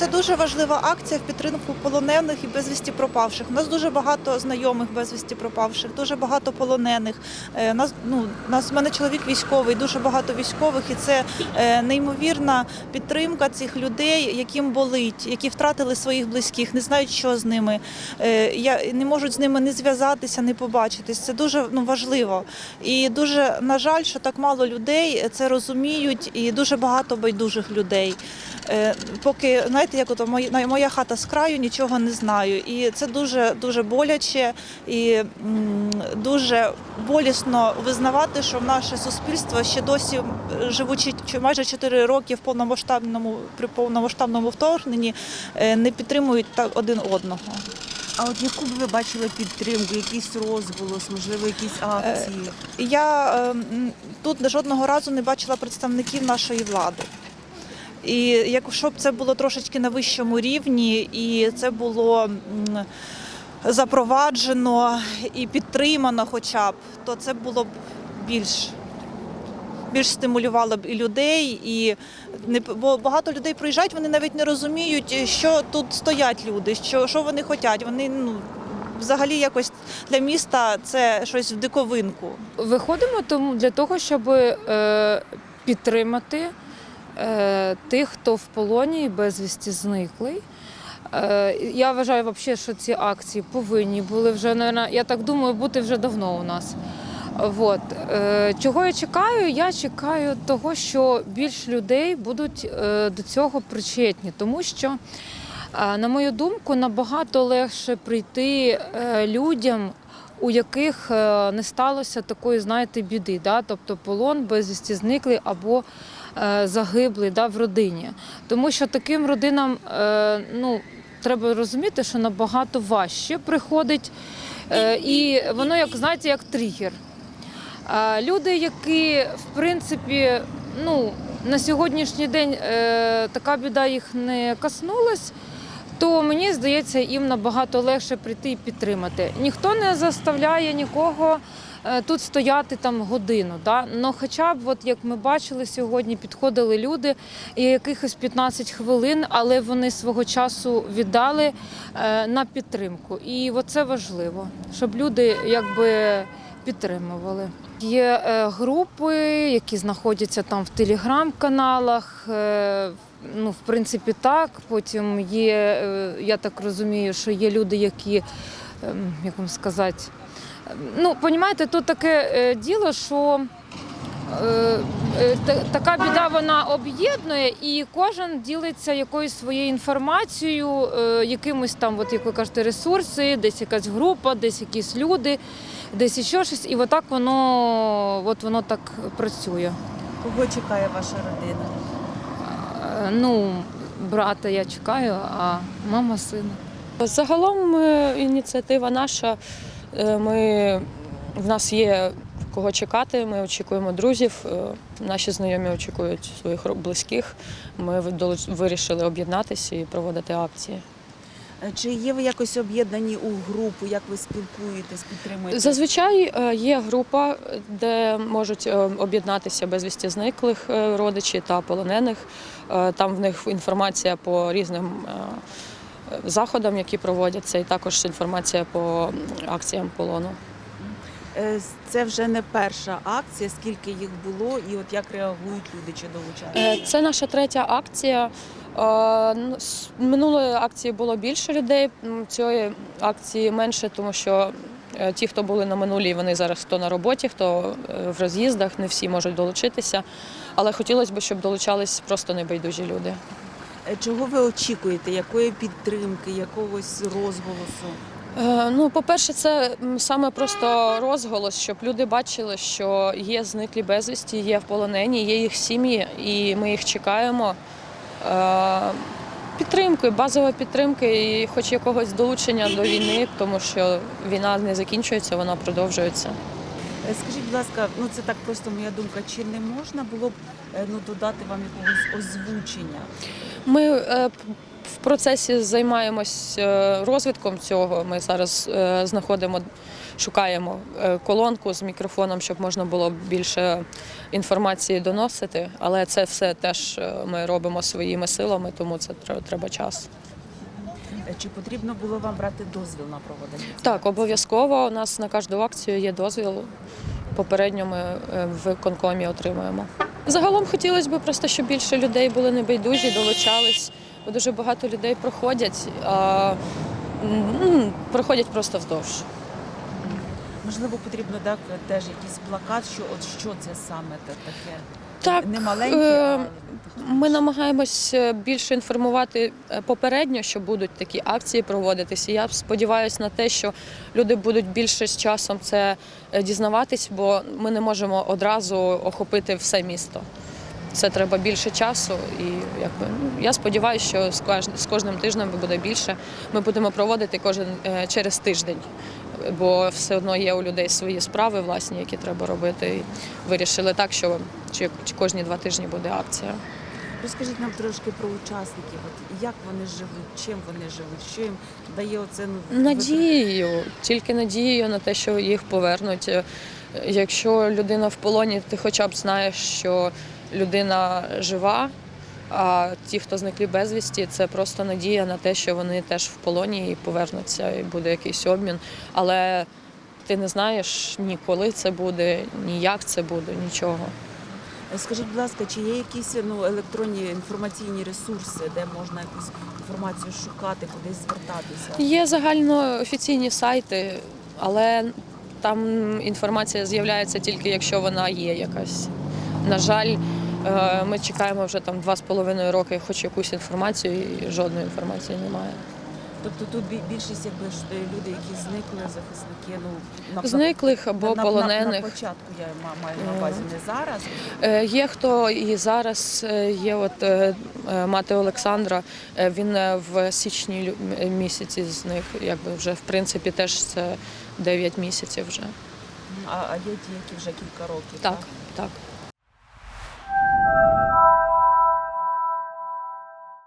це дуже важлива акція в підтримку полонених і безвісті пропавших. У нас дуже багато знайомих безвісті пропавших, дуже багато полонених. Е, Нас ну нас в мене чоловік військовий, дуже багато військових, і це е, неймовірна підтримка цих людей, яким болить, які втратили своїх близьких, не знають, що з ними. Е, Я не можуть з ними не зв'язатися, не побачитись. Це дуже ну важливо. І дуже на жаль, що так мало людей це розуміють, і дуже багато байдужих людей. Поки знаєте, як ото моя, моя хата з краю, нічого не знаю. І це дуже дуже боляче і дуже болісно визнавати, що наше суспільство ще досі живучи майже 4 роки в повномасштабному при повномасштабному вторгненні, е, не підтримують так один одного. А от яку б ви бачили підтримку, якийсь розголос, можливо, якісь акції? Я е, тут жодного разу не бачила представників нашої влади. І якщо б це було трошечки на вищому рівні, і це було запроваджено і підтримано, хоча б, то це було б більш. Більш стимулювало б і людей, і не бо багато людей приїжджають, вони навіть не розуміють, що тут стоять люди, що, що вони хочуть. Вони ну взагалі якось для міста це щось в диковинку. Виходимо тому для того, щоб е, підтримати тих, хто в полоні безвісті зниклий. Е, я вважаю, взагалі, що ці акції повинні були вже, наверно, я так думаю, бути вже давно у нас. Вот. Е, Чого я чекаю? Я чекаю того, що більш людей будуть е, до цього причетні, тому що, е, на мою думку, набагато легше прийти е, людям, у яких е, не сталося такої, знаєте, біди, да? тобто полон, безвісті зниклий або е, загиблий да, в родині. Тому що таким родинам е, ну, треба розуміти, що набагато важче приходить, е, і воно, як знаєте, як тригер. Люди, які в принципі, ну на сьогоднішній день е, така біда їх не коснулась, то мені здається, їм набагато легше прийти і підтримати. Ніхто не заставляє нікого е, тут стояти там годину. Да? Но хоча б, от як ми бачили сьогодні, підходили люди і якихось 15 хвилин, але вони свого часу віддали е, на підтримку. І це важливо, щоб люди якби підтримували. Є е, групи, які знаходяться там в телеграм-каналах. е, Ну, в принципі, так. Потім є, е, я так розумію, що є люди, які, ем, як вам сказати, ну, розумієте, тут таке діло, що та- така біда вона об'єднує, і кожен ділиться якоюсь своєю інформацією, якимось там, от як ви кажете, ресурси, десь якась група, десь якісь люди, десь ще щось, і отак воно, от воно так працює. Кого чекає ваша родина? Е, Ну, брата я чекаю, а мама сина. Загалом е, ініціатива наша. Е, Ми, в нас є кого чекати, ми очікуємо друзів, наші знайомі очікують своїх близьких. Ми вирішили об'єднатися і проводити акції. Е, Чи є ви якось об'єднані у групу? Як ви спілкуєтесь, підтримуєте? Зазвичай е, є група, де можуть е, об'єднатися безвісті зниклих родичі та полонених. Там в них інформація по різним заходам, які проводяться, і також інформація по акціям полону. Е, Це вже не перша акція, скільки їх було, і от як реагують люди чи долучаються? Е, Це наша третя акція. Е, ну, Минулої акції було більше людей. Цієї акції менше, тому що ті, хто були на минулій, вони зараз хто на роботі, хто в роз'їздах, не всі можуть долучитися. Але хотілося б, щоб долучались просто небайдужі люди. Чого ви очікуєте? Якої підтримки, якогось розголосу? Е, Ну, по-перше, це саме просто розголос, щоб люди бачили, що є зниклі безвісті, є в полонені, є їх сім'ї, і ми їх чекаємо. Е, Підтримкою, базової підтримки і хоч якогось долучення до війни, тому що війна не закінчується, вона продовжується. Е, Скажіть, будь ласка, ну це так просто моя думка. Чи не можна було б ну, додати вам якогось озвучення? Ми в процесі займаємось е, розвитком цього. Ми зараз е, знаходимо, шукаємо е, колонку з мікрофоном, щоб можна було більше інформації доносити. Але це все теж ми робимо своїми силами, тому це треба час. Чи потрібно було вам брати дозвіл на проведення? Так, обов'язково у нас на кожну акцію є дозвіл. Попередньо ми в виконкомі отримуємо. Загалом хотілося б просто, щоб більше людей були небайдужі, долучались, бо дуже багато людей проходять, а проходять просто вздовж. Можливо, потрібно так теж якийсь плакат, що от що це саме таке. Так, Не маленьке, е, а Ми намагаємось е, більше інформувати е, попередньо, що будуть такі акції проводитися. Я сподіваюся на те, що люди будуть більше з часом це дізнаватись, бо ми не можемо одразу охопити все місто. Це треба більше часу, і якби ну, я сподіваюся, що з кож- з кожним тижнем буде більше. Ми будемо проводити кожен е, через тиждень, бо все одно є у людей свої справи власні, які треба робити. І вирішили так, що чи, чи кожні два тижні буде акція. Розкажіть нам трошки про учасників. От як вони живуть, чим вони живуть, що їм дає оце ну, Надією, тільки надією на те, що їх повернуть. Е, Якщо людина в полоні, ти хоча б знаєш, що людина жива. А ті, хто зникли безвісті, це просто надія на те, що вони теж в полоні і повернуться, і буде якийсь обмін. Але ти не знаєш ні коли це буде, ні як це буде, нічого. Скажіть, будь ласка, чи є якісь ну, електронні інформаційні ресурси, де можна якусь інформацію шукати, кудись звертатися? Є загальноофіційні сайти, але там інформація з'являється тільки якщо вона є якась. На жаль, ми чекаємо вже там два з половиною роки, хоч якусь інформацію, і жодної інформації немає. Тобто тут більшість якби е, люди, які зникли, захисники, ну на Зниклих або на, на, полонених. На, на початку я маю на увазі не зараз. Е, Є хто і зараз е, є от е, е, мати Олександра. е, Він е, в січні місяці зник. Якби вже в принципі теж це 9 місяців вже. А, а є ті, які вже кілька років. Так, так.